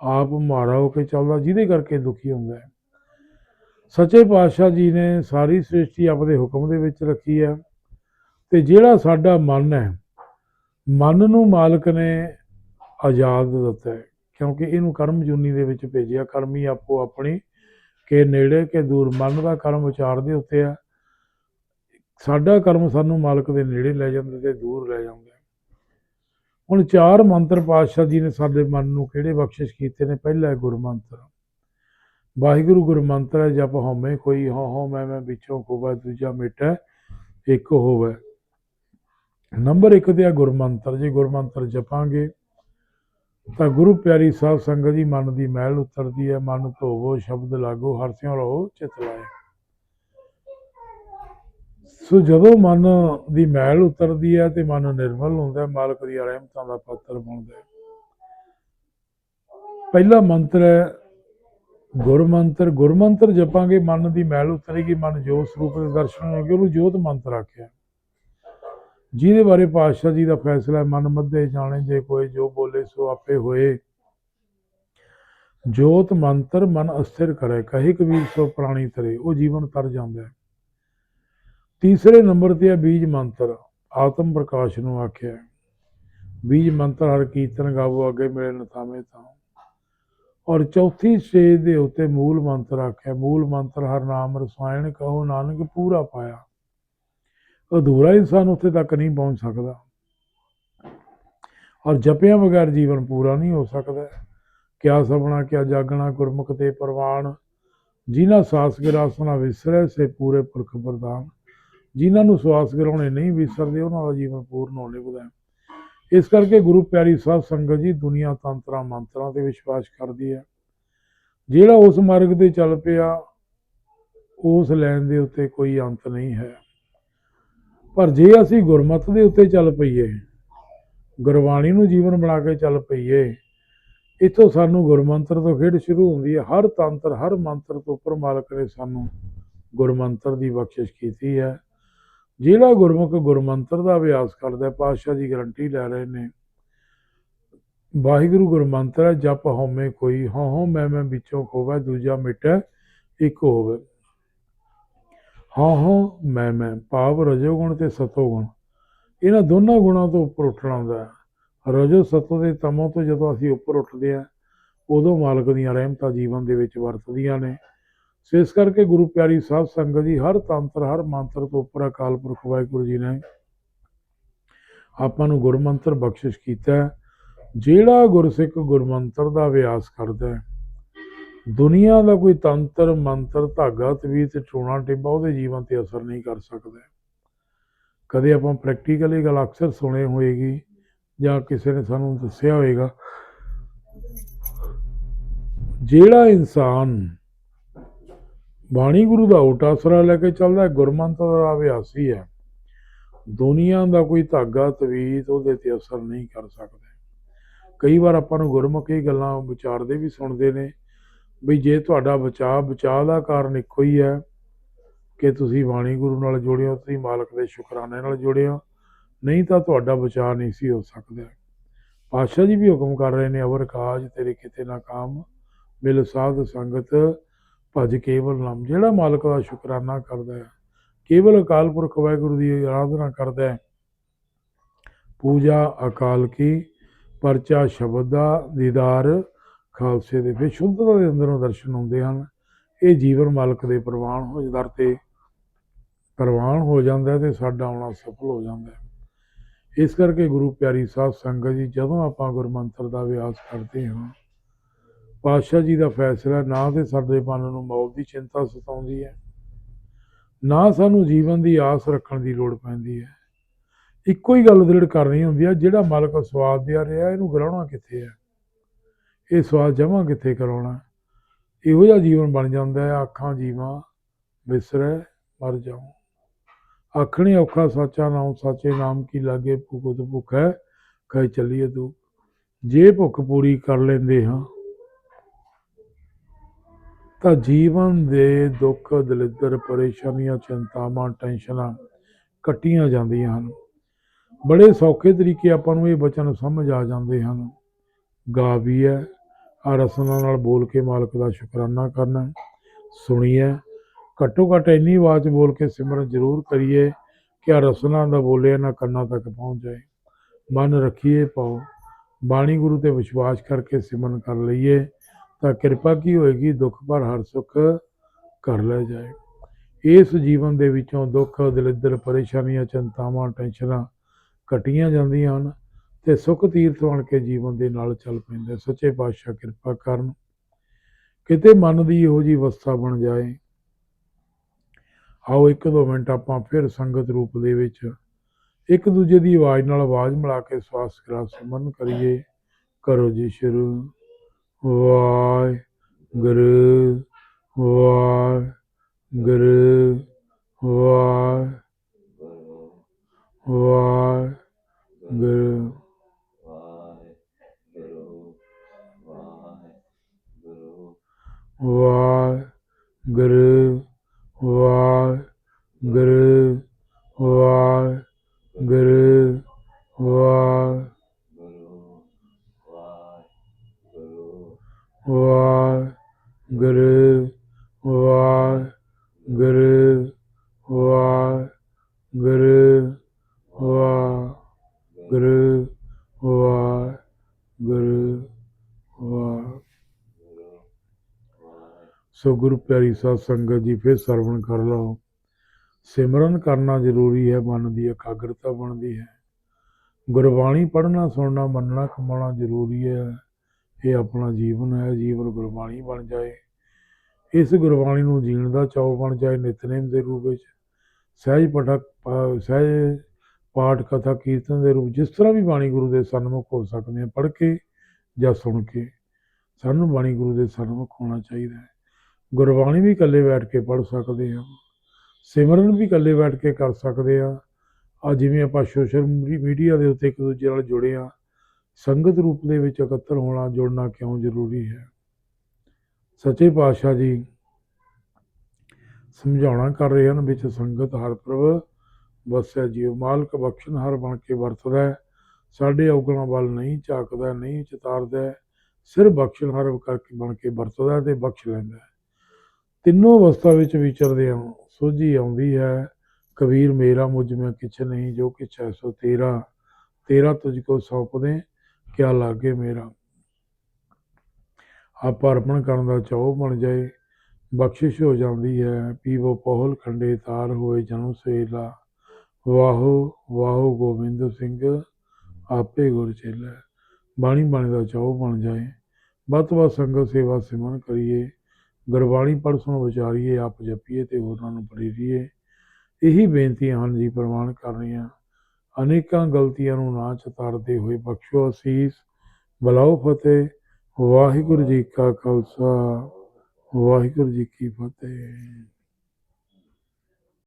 ਆਪ ਮਾਰਾ ਹੋ ਕੇ ਚੱਲਦਾ, ਜਿਹਦੇ ਕਰਕੇ ਦੁਖੀ ਹੁੰਦਾ ਹੈ। ਸੱਚੇ ਪਾਤਸ਼ਾਹ ਜੀ ਨੇ ਸਾਰੀ ਸ੍ਰਿਸ਼ਟੀ ਆਪਦੇ ਹੁਕਮ ਦੇ ਵਿੱਚ ਰੱਖੀ ਹੈ। ਤੇ ਜਿਹੜਾ ਸਾਡਾ ਮਨ ਹੈ, ਮਨ ਨੂੰ ਮਾਲਕ ਨੇ ਆਜ਼ਾਦ ਦਿੱਤਾ ਹੈ, ਕਿਉਂਕਿ ਇਹਨੂੰ ਕਰਮ ਜੂਨੀ ਦੇ ਵਿੱਚ ਭੇਜਿਆ, ਕਰਮੀ ਆਪੋ ਆਪਣੀ, ਕੇ ਨੇੜੇ ਕੇ ਦੂਰ, ਮਨ ਦਾ ਕਰਮ ਵਿਚਾਰ ਦੇ ਉੱਤੇ ਆ। ਸਾਡਾ ਕਰਮ ਸਾਨੂੰ ਮਾਲਕ ਦੇ ਨੇੜੇ ਲੈ ਜਾਂਦਾ ਤੇ ਦੂਰ ਲੈ ਜਾਂਦਾ ਹੁਣ ਚਾਰ ਮੰਤਰ ਪਾਤਸ਼ਾਹ ਜੀ ਨੇ ਸਾਡੇ ਮਨ ਨੂੰ ਕਿਹੜੇ ਬਖਸ਼ਿਸ਼ ਕੀਤੇ ਨੇ? ਪਹਿਲਾ ਹੈ ਗੁਰਮੰਤਰ। ਵਾਹਿਗੁਰੂ ਗੁਰਮੰਤਰ ਹੈ, ਜਪ ਹਉਮੈ ਕੋਈ ਹਉ ਹਉ ਮੈਂ ਮੈਂ ਵਿੱਚੋਂ ਖੋਬਾ ਦੂਜਾ ਮਿਟੈ, ਇੱਕ ਹੋਵੇ। ਨੰਬਰ 1 ਤੇ ਆ ਗੁਰਮੰਤਰ ਜੇ ਗੁਰਮੰਤਰ ਜਪਾਂਗੇ, ਤਾਂ ਗੁਰੂ ਪਿਆਰੀ ਸਾਹਿਬ ਸੰਗਤ ਦੀ ਮਨ ਦੀ ਮਹਿਲ ਉਤਰਦੀ ਹੈ, ਮਨ ਧੋਵੋ, ਸ਼ਬਦ ਲਾਗੋ ਹਰ ਹਰਸਿਓ ਰਹੋ, ਚਿਤ ਲਾਏ ਸੋ ਜਦੋਂ ਮਨ ਦੀ ਮਹਿਲ ਉਤਰਦੀ ਹੈ ਤੇ ਮਨ ਨਿਰਮਲ ਹੁੰਦਾ ਹੈ, ਮਾਲਕ ਦੀ ਰਹਿਮਤਾਂ ਦਾ ਪਾਤਰ ਬਣਦਾ ਹੈ। ਪਹਿਲਾ ਮੰਤਰ ਹੈ ਗੁਰਮੰਤਰ ਗੁਰਮੰਤਰ ਜਪਾਂਗੇ, ਮਨ ਦੀ ਮਹਿਲ ਉਤਰੇਗੀ, ਮਨ ਜੋਤ ਸਰੂਪ ਦੇ ਦਰਸ਼ਨ ਹੋਣਗੇ, ਉਹਨੂੰ ਜੋਤ ਮੰਤਰ ਆਖਿਆ। ਜਿਹਦੇ ਬਾਰੇ ਪਾਤਸ਼ਾਹ ਜੀ ਦਾ ਫੈਸਲਾ ਮਨ ਮੱਧੇ ਜਾਣੇ, ਜੇ ਕੋਈ ਜੋ ਬੋਲੇ ਸੋ ਆਪੇ ਹੋਏ। ਜੋਤ ਮੰਤਰ ਮਨ ਅਸਥਿਰ ਕਰੇ, ਕਹੀ ਕਬੀਰ ਸੋ ਪ੍ਰਾਣੀ ਤਰੇ, ਉਹ ਜੀਵਨ ਤਰ ਜਾਂਦਾ ਹੈ। ਤੀਸਰੇ ਨੰਬਰ ਤੇ ਹੈ ਬੀਜ ਮੰਤਰ, ਆਤਮ ਪ੍ਰਕਾਸ਼ ਨੂੰ ਆਖਿਆ ਬੀਜ ਮੰਤਰ ਹਰ ਕੀਰਤਨ ਗਾਵੋ, ਅੱਗੇ ਮੇਰੇ ਨਥਾਵੇਂ ਤਾਂ ਔਰ ਚੌਥੀ ਸਟੇਜ ਦੇ ਉੱਤੇ ਮੂਲ ਮੰਤਰ ਆਖਿਆ, ਮੂਲ ਮੰਤਰ ਹਰ ਨਾਮ ਰਸਾਇਣ ਕਹੋ, ਨਾਨਕ ਪੂਰਾ ਪਾਇਆ। ਅਧੂਰਾ ਇਨਸਾਨ ਉੱਥੇ ਤੱਕ ਨਹੀਂ ਪਹੁੰਚ ਸਕਦਾ। ਔਰ ਜਪਿਆਂ ਬਗੈਰ ਜੀਵਨ ਪੂਰਾ ਨਹੀਂ ਹੋ ਸਕਦਾ। ਕਿਆ ਸਭਨਾ, ਕਿਆ ਜਾਗਣਾ, ਗੁਰਮੁਖ ਤੇ ਪ੍ਰਵਾਨ ਜਿਨ੍ਹਾਂ ਸਾਸ ਗਿਰਾਸਨਾ ਵਿਸਰੈ, ਸੇ ਪੂਰੇ ਪੁਰਖ ਪ੍ਰਦਾਨ ਜਿਨ੍ਹਾਂ ਨੂੰ ਸਵਾਸ ਗਿਰਾਉਣੇ ਨਹੀਂ ਵਿਸਰਦੇ, ਉਹਨਾਂ ਦਾ ਜੀਵਨ ਪੂਰਨ ਹੋ ਨਿਭਦਾ ਇਸ ਕਰਕੇ ਗੁਰੂ ਪਿਆਰੀ ਸਾਹਿਬ ਸੰਗਤ ਜੀ, ਦੁਨੀਆ ਤੰਤਰਾਂ, ਮੰਤਰਾਂ ਤੇ ਵਿਸ਼ਵਾਸ ਕਰਦੀ ਹੈ। ਜਿਹੜਾ ਉਸ ਮਾਰਗ ਤੇ ਚੱਲ ਪਿਆ, ਉਸ ਲੈਣ ਦੇ ਉੱਤੇ ਕੋਈ ਅੰਤ ਨਹੀਂ ਹੈ। ਪਰ ਜੇ ਅਸੀਂ ਗੁਰਮਤ ਦੇ ਉੱਤੇ ਚੱਲ ਪਈਏ ਗੁਰਬਾਣੀ ਨੂੰ ਜੀਵਨ ਬਣਾ ਕੇ ਚੱਲ ਪਈਏ ਇੱਥੋਂ ਸਾਨੂੰ ਗੁਰਮੰਤਰ ਤੋਂ ਖੇਡ ਸ਼ੁਰੂ ਹੁੰਦੀ ਹੈ। ਹਰ ਤੰਤਰ ਹਰ ਮੰਤਰ ਤੋਂ ਉੱਪਰ ਮਾਲਕ ਨੇ ਸਾਨੂੰ ਗੁਰਮੰਤਰ ਦੀ ਬਖਸ਼ਿਸ਼ ਕੀਤੀ ਹੈ। ਜਿਹੜਾ ਗੁਰਮੁਖ ਗੁਰਮੰਤਰ ਦਾ ਅਭਿਆਸ ਕਰਦਾ ਹੈ, ਪਾਤਸ਼ਾਹ ਜੀ ਗਰੰਟੀ ਲੈ ਰਹੇ ਨੇ। ਵਾਹਿਗੁਰੂ ਗੁਰਮੰਤਰ ਹੈ ਜਪ ਹਉਮੈ ਕੋਈ ਹਉ ਹਉ ਮੈਂ ਮੈਂ ਵਿੱਚੋਂ ਖੋਵੇ ਦੂਜਾ ਮਿਟੈ ਇੱਕ ਹੋਵੇ। ਹਾਂ ਹਾਂ, ਮੈਂ ਮੈਂ ਭਾਵ ਰਜੋ ਗੁਣ ਤੇ ਸਤੋਗੁਣ ਇਹਨਾਂ ਦੋਨਾਂ ਗੁਣਾਂ ਤੋਂ ਉੱਪਰ ਉੱਠਣਾ ਹੁੰਦਾ ਹੈ। ਰਜੋ ਸਤੋ ਦੇ ਤਮੋ ਤੋਂ ਜਦੋਂ ਅਸੀਂ ਉੱਪਰ ਉੱਠਦੇ ਹਾਂ, ਉਦੋਂ ਮਾਲਕ ਦੀਆਂ ਰਹਿਮਤਾਂ ਜੀਵਨ ਦੇ ਵਿੱਚ ਵਰਤਦੀਆਂ ਨੇ। ਸੋ ਇਸ ਕਰਕੇ ਗੁਰੂ ਪਿਆਰੀ ਸਾਧ ਸੰਗਤ ਜੀ, ਹਰ ਤੰਤਰ, ਹਰ ਮੰਤਰ ਤੋਂ ਉੱਪਰ ਅਕਾਲ ਪੁਰਖ ਵਾਹਿਗੁਰੂ ਜੀ ਨੇ ਆਪਾਂ ਨੂੰ ਗੁਰਮੰਤਰ ਬਖਸ਼ਿਸ਼ ਕੀਤਾ ਜਿਹੜਾ ਗੁਰਸਿੱਖ ਗੁਰਮੰਤਰ ਦਾ ਅਭਿਆਸ ਕਰਦਾ ਹੈ ਦੁਨੀਆ ਦਾ ਕੋਈ ਤੰਤਰ ਮੰਤਰ ਧਾਗਾ ਤਵੀਰ ਤੇ ਟਿੱਬਾ ਉਹਦੇ ਜੀਵਨ ਤੇ ਅਸਰ ਨਹੀਂ ਕਰ ਸਕਦਾ। ਕਦੇ ਆਪਾਂ ਪ੍ਰੈਕਟੀਕਲੀ ਗੱਲ ਅਕਸਰ ਸੁਣੇ ਹੋਏਗੀ ਜਾਂ ਕਿਸੇ ਨੇ ਸਾਨੂੰ ਦੱਸਿਆ ਹੋਏਗਾ। ਜਿਹੜਾ ਇਨਸਾਨ ਬਾਣੀ ਗੁਰੂ ਦਾ ਓਟ ਆਸਰਾ ਲੈ ਕੇ ਚੱਲਦਾ ਹੈ, ਗੁਰਮੰਤਰ ਦਾ ਅਭਿਆਸੀ ਹੈ ਦੁਨੀਆ ਦਾ ਕੋਈ ਧਾਗਾ ਤਵੀਤ ਉਹਦੇ ਤੇ ਅਸਰ ਨਹੀਂ ਕਰ ਸਕਦਾ। ਕਈ ਵਾਰ ਆਪਾਂ ਨੂੰ ਗੁਰਮੁਖੀ ਗੱਲਾਂ ਵਿਚਾਰਦੇ ਵੀ ਸੁਣਦੇ ਨੇ ਵੀ ਜੇ ਤੁਹਾਡਾ ਬਚਾਅ ਬਚਾਅ ਦਾ ਕਾਰਨ ਇੱਕੋ ਹੀ ਹੈ ਕਿ ਤੁਸੀਂ ਬਾਣੀ ਗੁਰੂ ਨਾਲ ਜੁੜਿਓ ਤੁਸੀਂ ਮਾਲਕ ਦੇ ਸ਼ੁਕਰਾਨੇ ਨਾਲ ਜੁੜੇ ਹੋ, ਨਹੀਂ ਤਾਂ ਤੁਹਾਡਾ ਬਚਾਅ ਨਹੀਂ ਸੀ ਹੋ ਸਕਦਾ। ਪਾਤਸ਼ਾਹ ਜੀ ਵੀ ਹੁਕਮ ਕਰ ਰਹੇ ਨੇ, ਅਵਰ ਕਾਜ ਤੇਰੇ ਕਿਤੇ ਨਾ ਕਾਮ, ਮਿਲ ਸਾਧ ਸੰਗਤ, ਭਜ ਕੇਵਲ ਨਾਮ। ਜਿਹੜਾ ਮਾਲਕ ਦਾ ਸ਼ੁਕਰਾਨਾ ਕਰਦਾ ਹੈ, ਕੇਵਲ ਅਕਾਲ ਪੁਰਖ ਵਾਹਿਗੁਰੂ ਦੀ ਆਰਾਧਨਾ ਕਰਦਾ ਹੈ, ਪੂਜਾ ਅਕਾਲ ਕੀ, ਪਰਚਾ ਸ਼ਬਦ ਦਾ ਦੀਦਾਰ ਖਾਲਸੇ ਦੇ, ਫਿਰ ਸ਼ੁੱਧਤਾ ਦੇ ਅੰਦਰੋਂ ਦਰਸ਼ਨ ਹੁੰਦੇ ਹਨ। ਇਹ ਜੀਵਨ ਮਾਲਕ ਦੇ ਪ੍ਰਵਾਨ ਹੋ ਦਰ ਤੇ ਪ੍ਰਵਾਨ ਹੋ ਜਾਂਦਾ ਹੈ ਤੇ ਸਾਡਾ ਆਉਣਾ ਸਫਲ ਹੋ ਜਾਂਦਾ ਇਸ ਕਰਕੇ ਗੁਰੂ ਪਿਆਰੀ ਸਾਧ ਸੰਗਤ ਜੀ, ਜਦੋਂ ਆਪਾਂ ਗੁਰਮੰਤਰ ਦਾ ਅਭਿਆਸ ਕਰਦੇ ਹਾਂ, ਪਾਤਸ਼ਾਹ ਜੀ ਦਾ ਫੈਸਲਾ ਨਾ ਤੇ ਸਾਡੇ ਮਨ ਨੂੰ ਮੌਤ ਦੀ ਚਿੰਤਾ ਸਤਾਉਂਦੀ ਹੈ, ਨਾ ਸਾਨੂੰ ਜੀਵਨ ਦੀ ਆਸ ਰੱਖਣ ਦੀ ਲੋੜ ਪੈਂਦੀ ਹੈ। ਇੱਕੋ ਹੀ ਗੱਲ ਦ੍ਰਿੜ ਕਰਨੀ ਹੁੰਦੀ ਹੈ ਜਿਹੜਾ ਮਾਲਕ ਸਵਾਦ ਦੇ ਰਿਹਾ, ਇਹਨੂੰ ਗਰਾਉਣਾ ਕਿੱਥੇ ਹੈ? ਇਹ ਸਵਾਦ ਜਮਾ ਕਿੱਥੇ ਕਰਾਉਣਾ? ਇਹੋ ਜਿਹਾ ਜੀਵਨ ਬਣ ਜਾਂਦਾ ਹੈ, ਅੱਖਾਂ ਜੀਵਾਂ ਵਿਸਰੈ ਮਰ ਜਾਉ। ਆਖਣੀ ਔਖਾ ਸਾਚਾ ਨਾਮ ਸਾਚੇ, ਨਾਮ ਕੀ ਲਾਗੇ ਭੁਗਤ ਭੁੱਖ ਹੈ, ਕਹੇ ਚੱਲੀਏ ਤੂੰ ਜੇ ਭੁੱਖ ਪੂਰੀ ਕਰ ਲੈਂਦੇ ਹਾਂ, ਤਾਂ ਜੀਵਨ ਦੇ ਦੁੱਖ, ਦਲਿੱਦਰ, ਪਰੇਸ਼ਾਨੀਆਂ, ਚਿੰਤਾਵਾਂ, ਟੈਨਸ਼ਨਾਂ ਕੱਟੀਆਂ ਜਾਂਦੀਆਂ ਹਨ। ਬੜੇ ਸੌਖੇ ਤਰੀਕੇ ਆਪਾਂ ਨੂੰ ਇਹ ਬਚਨ ਸਮਝ ਆ ਜਾਂਦੇ ਹਨ। ਗਾ ਵੀ ਹੈ ਆ ਰਸਨਾ ਨਾਲ ਬੋਲ ਕੇ ਮਾਲਕ ਦਾ ਸ਼ੁਕਰਾਨਾ ਕਰਨਾ ਹੈ। ਸੁਣੀਏ, ਘੱਟੋ ਘੱਟ ਇੰਨੀ ਆਵਾਜ਼ ਬੋਲ ਕੇ ਸਿਮਰਨ ਜ਼ਰੂਰ ਕਰੀਏ ਕਿ ਆ ਰਸਨਾ ਦਾ ਬੋਲੇ ਨਾ ਕੰਨਾਂ ਤੱਕ ਪਹੁੰਚ ਜਾਏ। ਮਨ ਰੱਖੀਏ ਪਾਓ ਬਾਣੀ ਗੁਰੂ ਤੇ ਵਿਸ਼ਵਾਸ ਕਰਕੇ ਸਿਮਰਨ ਕਰ ਲਈਏ ਤਾਂ ਕਿਰਪਾ ਕੀ ਹੋਏਗੀ, ਦੁੱਖ ਪਰ ਹਰ ਸੁੱਖ ਕਰ ਲੈ ਜਾਏ। ਇਸ ਜੀਵਨ ਦੇ ਵਿੱਚੋਂ ਦੁੱਖ, ਦਲਿੱਦਰ, ਪਰੇਸ਼ਾਨੀਆਂ, ਚਿੰਤਾਵਾਂ, ਟੈਨਸ਼ਨਾਂ ਕੱਟੀਆਂ ਜਾਂਦੀਆਂ ਹਨ। ਤੇ ਸੁਖ ਤੀਰਥ ਬਣ ਕੇ ਜੀਵਨ ਦੇ ਨਾਲ ਚੱਲ ਪੈਂਦਾ ਸੱਚੇ ਪਾਤਸ਼ਾਹ ਕਿਰਪਾ ਕਰਨ। ਕਿਤੇ ਮਨ ਦੀ ਇਹੋ ਜੀ ਅਵਸਥਾ ਬਣ ਜਾਏ, ਆਓ ਇੱਕ ਦੋ ਮਿੰਟ ਆਪਾਂ ਫਿਰ ਸੰਗਤ ਰੂਪ ਦੇ ਵਿੱਚ ਇੱਕ ਦੂਜੇ ਦੀ ਆਵਾਜ਼ ਨਾਲ ਆਵਾਜ਼ ਮਿਲਾ ਕੇ ਸਵਾਸ ਕਰਾ ਸਿਮਰਨ ਕਰੀਏ। ਕਰੋ ਜੀ ਸ਼ੁਰੂ। ਵਾਹਿਗੁਰੂ ਵਾਹਿਗੁਰੂ। ਵਾਹਿਗੁਰੂ। ਸੋ ਗੁਰੂ ਪਿਆਰੀ ਸਾਧ ਸੰਗਤ ਜੀ, ਫਿਰ ਸਰਵਣ ਕਰ ਲਓ। ਸਿਮਰਨ ਕਰਨਾ ਜ਼ਰੂਰੀ ਹੈ, ਮਨ ਦੀ ਇਕਾਗਰਤਾ ਬਣਦੀ ਹੈ। ਗੁਰਬਾਣੀ ਪੜ੍ਹਨਾ, ਸੁਣਨਾ, ਮੰਨਣਾ, ਕਮਾਉਣਾ ਜ਼ਰੂਰੀ ਹੈ। ਇਹ ਆਪਣਾ ਜੀਵਨ ਹੈ, ਜੀਵਨ ਗੁਰਬਾਣੀ ਬਣ ਜਾਏ। ਇਸ ਗੁਰਬਾਣੀ ਨੂੰ ਜੀਣ ਦਾ ਚਾਅ ਬਣ ਜਾਏ, ਨਿਤਨੇਮ ਦੇ ਰੂਪ ਵਿੱਚ। ਸਹਿਜ ਪਠਕ ਸਹਿਜ ਪਾਠ, ਕਥਾ, ਕੀਰਤਨ ਦੇ ਰੂਪ ਜਿਸ ਤਰ੍ਹਾਂ ਵੀ ਬਾਣੀ ਗੁਰੂ ਦੇ ਸਨਮੁਖ ਹੋ ਸਕਦੇ ਆ, ਪੜ੍ਹ ਕੇ ਜਾਂ ਸੁਣ ਕੇ, ਸਾਨੂੰ ਬਾਣੀ ਗੁਰੂ ਦੇ ਸਨਮੁਖ ਹੋਣਾ ਚਾਹੀਦਾ ਹੈ। ਗੁਰਬਾਣੀ ਵੀ ਇਕੱਲੇ ਬੈਠ ਕੇ ਪੜ੍ਹ ਸਕਦੇ ਹਾਂ ਸਿਮਰਨ ਵੀ ਇਕੱਲੇ ਬੈਠ ਕੇ ਕਰ ਸਕਦੇ ਆ। ਆ ਜਿਵੇਂ ਆਪਾਂ ਸੋਸ਼ਲ ਮੀਡੀਆ ਦੇ ਉੱਤੇ ਇੱਕ ਦੂਜੇ ਨਾਲ ਜੁੜੇ ਆ, ਸੰਗਤ ਰੂਪ ਦੇ ਵਿੱਚ ਇਕੱਤਰ ਹੋਣਾ ਜੁੜਨਾ ਕਿਉਂ ਜ਼ਰੂਰੀ ਹੈ? ਸੱਚੇ ਪਾਤਸ਼ਾਹ ਜੀ ਸਮਝਾਉਣਾ ਕਰ ਰਹੇ ਹਨ, ਵਿੱਚ ਸੰਗਤ ਹਰ ਪ੍ਰਭ ਵਸਿਆ ਜੀਵ ਮਾਲਕ ਬਖਸ਼ਣ, ਹਰ ਬਣ ਕੇ ਵਰਤਦਾ ਹੈ। ਸਾਡੇ ਔਗਲਾਂ ਵੱਲ ਨਹੀਂ ਝਾਕਦਾ, ਨਹੀਂ ਚਿਤਾਰਦਾ ਸਿਰ ਬਖਸ਼ਣ, ਹਰ ਕਰਕੇ ਬਣ ਕੇ ਵਰਤਦਾ ਤੇ ਬਖਸ਼ ਲੈਂਦਾ ਤਿੰਨੋਂ ਅਵਸਥਾ ਵਿੱਚ ਵਿਚਰਦੇ ਹਾਂ, ਸੋਝੀ ਆਉਂਦੀ ਹੈ, ਕਬੀਰ ਮੇਰਾ ਮੁਝ, ਮੈਂ ਕਿਛ ਨਹੀਂ, ਜੋ ਕਿਛ ਹੈ ਸੋ ਤੇਰਾ। ਤੇਰਾ ਤੁਝ ਕੋ ਸੌਂਪਦੇ, ਕਿਆ ਲਾਗੇ ਮੇਰਾ? ਆਪ ਅਰਪਣ ਕਰਨ ਦਾ ਚਾਉ ਬਣ ਜਾਏ। ਬਖਸ਼ਿਸ਼ ਹੋ ਜਾਂਦੀ ਹੈ, ਪੀਵੋ ਪਹੁਲ ਖੰਡੇ ਤਾਰ ਹੋਏ ਜਨਮ ਸੇਲਾ। ਵਾਹੋ ਵਾਹੋ ਗੋਬਿੰਦ ਸਿੰਘ, ਆਪੇ ਗੁਰ ਚੇਲਾ ਬਾਣੀ ਬਾਣੀ ਦਾ ਚਾਉ ਬਣ ਜਾਏ, ਵੱਧ ਵੱਧ ਸੰਗਤ ਸੇਵਾ ਸਿਮਰਨ ਕਰੀਏ, ਗੁਰਬਾਣੀ ਪੜ੍ਹ ਸੁਣ ਵਿਚਾਰੀਏ, ਆਪ ਜਪੀਏ ਤੇ ਹੋਰਾਂ ਨੂੰ ਪ੍ਰੇਰੀਏ। ਇਹੀ ਬੇਨਤੀਆਂ ਹਨ ਜੀ ਪ੍ਰਵਾਨ ਕਰ ਰਹੀਆਂ ਅਨੇਕਾਂ ਗਲਤੀਆਂ ਨੂੰ ਨਾ ਚਤਾਰਦੇ ਹੋਏ ਬਖਸ਼ੋ ਅਸੀਸ। ਬਲਾਓ ਫਤਿਹ। ਵਾਹਿਗੁਰੂ ਜੀ ਕਾ ਖਾਲਸਾ। ਵਾਹਿਗੁਰੂ ਜੀ ਕੀ ਫਤਿਹ।